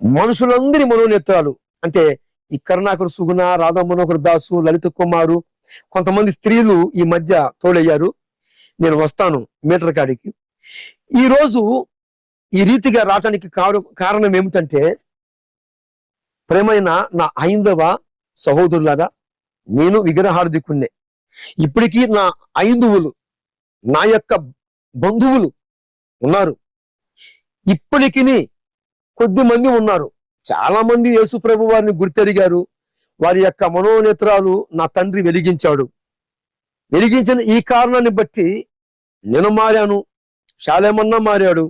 మనుషులందరి మనోనేత్రాలు. అంటే ఈ కరుణాకరు సుగుణ రాధా మనోహర్ దాసు లలిత కుమారు కొంతమంది స్త్రీలు ఈ మధ్య తోడయ్యారు నేను వస్తాను మీటర్ కాడికి. ఈరోజు ఈ రీతిగా రావటానికి కారు కారణం ఏమిటంటే ప్రేమైన నా ఐందవ సహోదరులారా నేను విగ్రహార్థికుణ్ణే ఇప్పటికీ నా ఐందువులు నా యొక్క బంధువులు ఉన్నారు. ఇప్పటికీ కొద్ది మంది ఉన్నారు. చాలా మంది యేసు ప్రభు వారిని గుర్తెరిగారు. వారి యొక్క మనోనేత్రాలు నా తండ్రి వెలిగించాడు. వెలిగించిన ఈ కారణాన్ని బట్టి నేను మారాను. శాలేమన్నా మారాడు.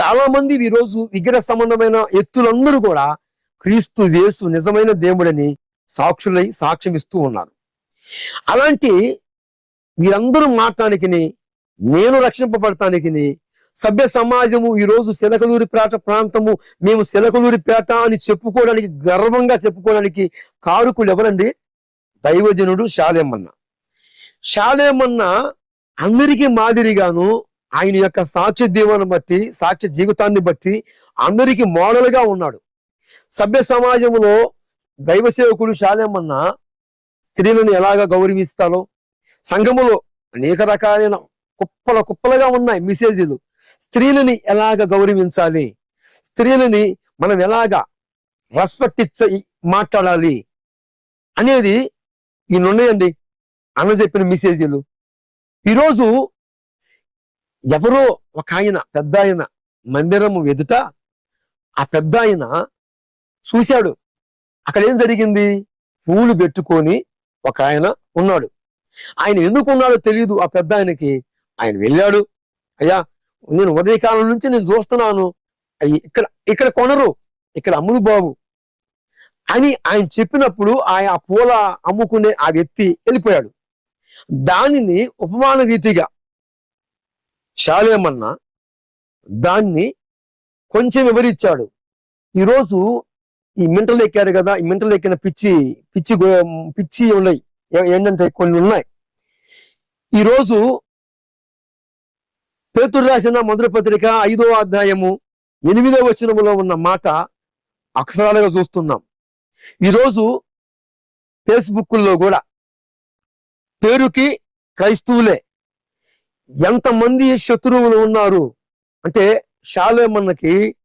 చాలా మంది ఈరోజు విగ్రహ సంబంధమైన ఎత్తులందరూ కూడా క్రీస్తు వేసు నిజమైన దేవుడని సాక్షులై సాక్ష్యం ఇస్తూ ఉన్నారు. అలాంటి వీరందరూ మాట్లాడానికి నేను రక్షింపబడటానికి సభ్య సమాజము ఈరోజు రోజు శిలకలూరిపేట ప్రాంతము. మేము శిలకలూరిపేట అని చెప్పుకోవడానికి గర్వంగా చెప్పుకోవడానికి కారుకులు ఎవరండి? దైవజనుడు షాలేమన్న షాలేమన్న అందరికీ మాదిరిగాను ఆయన యొక్క సాక్ష్య దీవాన్ని బట్టి సాక్ష్య జీవితాన్ని బట్టి అందరికీ మోడల్గా ఉన్నాడు. సభ్య సమాజంలో దైవ సేవకుడు షాలేమన్న స్త్రీలను ఎలాగ గౌరవిస్తాలో సంఘములో అనేక రకాలైన కుప్పల కుప్పలుగా ఉన్నాయి మెసేజీలు. స్త్రీలని ఎలాగ గౌరవించాలి? స్త్రీలని మనం ఎలాగ రెస్పెక్ట్ ఇచ్చ మాట్లాడాలి? అనేది ఈయనున్నాయండి అన్న చెప్పిన మెసేజీలు. ఈరోజు ఎవరో ఒక ఆయన పెద్ద ఆయన మందిరము ఎదుట ఆ పెద్ద ఆయన చూశాడు. అక్కడ ఏం జరిగింది? పూలు పెట్టుకొని ఒక ఆయన ఉన్నాడు. ఆయన ఎందుకు ఉన్నాడో తెలియదు ఆ పెద్ద ఆయనకి. ఆయన వెళ్ళాడు. అయ్యా నేను ఉదయకాలం నుంచి నేను చూస్తున్నాను. అయ్యి ఇక్కడ ఇక్కడ కొనరు. ఇక్కడ అమ్ములు బాబు అని ఆయన చెప్పినప్పుడు ఆయన ఆ పూల అమ్ముకునే ఆ వ్యక్తి వెళ్ళిపోయాడు. దానిని ఉపమాన రీతిగా శాలేమన్నా దాన్ని కొంచెం వివరించాడు. ఈరోజు ఈ మింటలు ఎక్కారు కదా ఈ మింటలు ఎక్కిన పిచ్చి పిచ్చి గో- పిచ్చి ఉన్నాయి. ఏంటంటే కొన్ని ఉన్నాయి. ఈరోజు పేతురు రాసిన మొదటి పత్రిక ఐదో అధ్యాయము ఎనిమిదో వచనములో ఉన్న మాట అక్షరాలుగా చూస్తున్నాం. ఈరోజు ఫేస్బుక్లో కూడా పేరుకి క్రైస్తవులే ఎంతమంది శత్రువులు ఉన్నారు? అంటే శాలేమన్నకి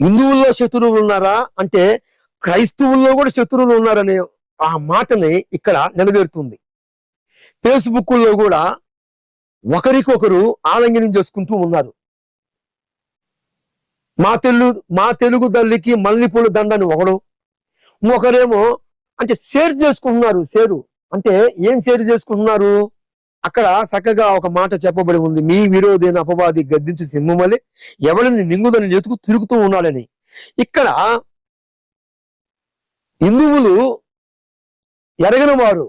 హిందువుల్లో శత్రువులు ఉన్నారా? అంటే క్రైస్తవుల్లో కూడా శత్రువులు ఉన్నారనే ఆ మాటని ఇక్కడ నెరవేరుతుంది. ఫేస్బుక్లో కూడా ఒకరికొకరు ఆలింగనం చేసుకుంటూ ఉన్నారు. మా తెలుగు మా తెలుగు తల్లికి మల్లెపూల దండని ఒకడు ఒకరేమో అంటే షేర్ చేసుకుంటున్నారు షేరు. అంటే ఏం షేర్ చేసుకుంటున్నారు? అక్కడ చక్కగా ఒక మాట చెప్పబడి ఉంది. మీ విరోధైన అపవాది గద్దించి సింహమలి ఎవరిని మింగుదని ఎతుకు తిరుగుతూ ఉన్నాడని ఇక్కడ హిందువులు ఎరగని వారు.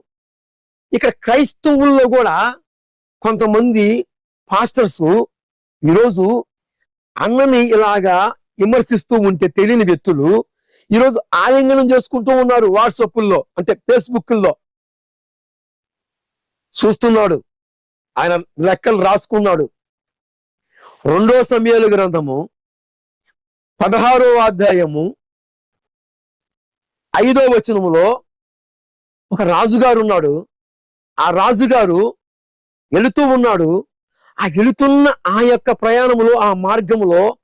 ఇక్కడ క్రైస్తవుల్లో కూడా కొంతమంది పాస్టర్స్ ఈరోజు అన్నని ఇలాగా విమర్శిస్తూ ఉంటే తెలియని వ్యక్తులు ఈరోజు ఆలింగనం చేసుకుంటూ ఉన్నారు వాట్సాప్ల్లో అంటే ఫేస్బుక్ల్లో. చూస్తున్నాడు. ఆయన లెక్కలు రాసుకున్నాడు. రెండో సమయాల గ్రంథము పదహారో అధ్యాయము ఐదో వచనములో ఒక రాజుగారు ఉన్నాడు. ఆ రాజుగారు వెళుతూ ఉన్నాడు. ఆ వెళుతున్న ఆ యొక్క ప్రయాణములో ఆ మార్గములో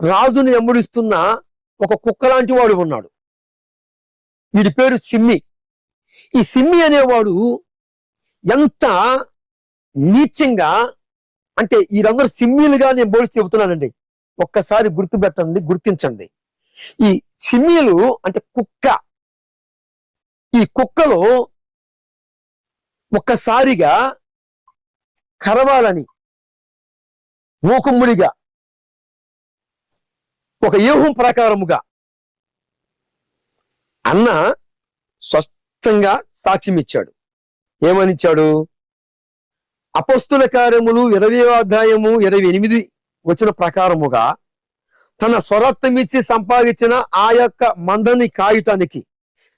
రాజుని ఎమ్ముడిస్తున్న ఒక కుక్క లాంటి వాడు ఉన్నాడు. వీడి పేరు సిమ్మి. ఈ సిమ్మి అనేవాడు ఎంత నీచంగా అంటే వీరందరూ సిమ్మీలుగా నేను పోలిసి చెబుతున్నానండి. ఒక్కసారి గుర్తుపెట్టండి గుర్తించండి. ఈ సిమ్మీలు అంటే కుక్క. ఈ కుక్కలో ఒక్కసారిగా కరవాలని మూకుమ్ముడిగా ఒక వ్యూహం ప్రకారముగా అన్న స్పష్టంగా సాక్ష్యం ఇచ్చాడు. ఏమనిచ్చాడు? అపస్తుల కార్యములు ఇరవై అధ్యాయము ఇరవై ఎనిమిది వచ్చిన ప్రకారముగా తన స్వరత్వం ఇచ్చి సంపాదించిన ఆ యొక్క మందని కాయటానికి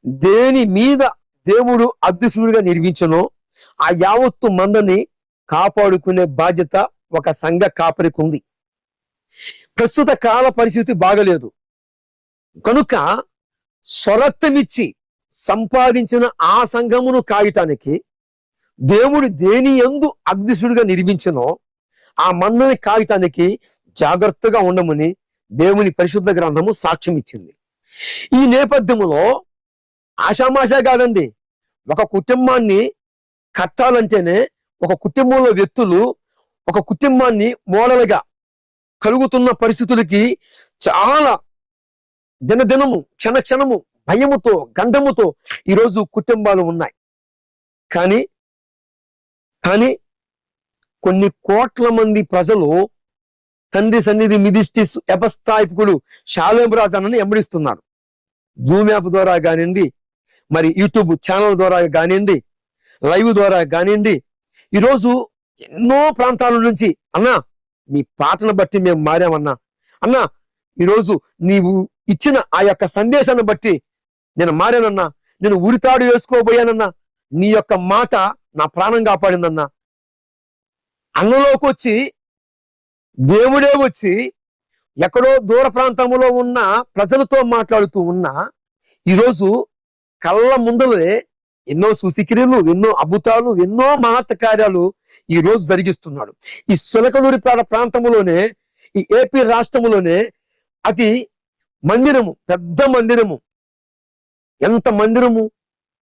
దేని మీద దేవుడు అదృశ్యుడిగా నిర్మించను ఆ యావత్తు మందని కాపాడుకునే బాధ్యత ఒక సంఘ కాపరికి ఉంది ప్రస్తుత కాల పరిస్థితి బాగలేదు. కనుక స్వరత్వమిచ్చి సంపాదించిన ఆ సంఘమును కాయటానికి దేవుడు దేని ఎందు అగ్నిసుడిగా నిర్మించినో ఆ మందని కాయటానికి జాగ్రత్తగా ఉండమని దేవుని పరిశుద్ధ గ్రంథము సాక్ష్యం ఇచ్చింది ఈ నేపథ్యంలో ఆషామాషా కాదండి ఒక కుటుంబాన్ని కట్టాలంటేనే ఒక కుటుంబంలో వ్యక్తులు ఒక కుటుంబాన్ని మోడల్గా కలుగుతున్న పరిస్థితులకి చాలా దినదినము క్షణ క్షణము భయముతో గంధముతో ఈరోజు కుటుంబాలు ఉన్నాయి. కానీ కానీ కొన్ని కోట్ల మంది ప్రజలు తండ్రి సన్నిధి మిదిస్టిస్ ఎపస్థాయిపుకుడు షాలేం రాజానని ఎంబడిస్తున్నారు జూమ్ యాప్ ద్వారా కానివ్వండి మరి యూట్యూబ్ ఛానల్ ద్వారా కానివ్వండి లైవ్ ద్వారా కానివ్వండి ఈరోజు ఎన్నో ప్రాంతాల నుంచి అన్నా మీ పాటను బట్టి మేము మారామన్నా. అన్నా ఈరోజు నీవు ఇచ్చిన ఆ యొక్క సందేశాన్ని బట్టి నేను మారానన్నా. నేను ఉరితాడు వేసుకోబోయానన్నా. నీ యొక్క మాట నా ప్రాణం కాపాడిందన్నా. అన్నలోకి వచ్చి దేవుడే వచ్చి ఎక్కడో దూర ప్రాంతంలో ఉన్న ప్రజలతో మాట్లాడుతూ ఉన్నా ఈరోజు కళ్ళ ముందరే ఎన్నో సుశిక్రియలు ఎన్నో అద్భుతాలు ఎన్నో మహత్ కార్యాలు ఈ రోజు జరిగిస్తున్నాడు. ఈ సులకలూరి ప్రాంతంలోనే ఈ ఏపీ రాష్ట్రంలోనే అతి మందిరము పెద్ద మందిరము. ఎంత మందిరము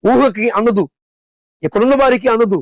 ఊహకి అందదు ఇక్కడున్న వారికి అందదు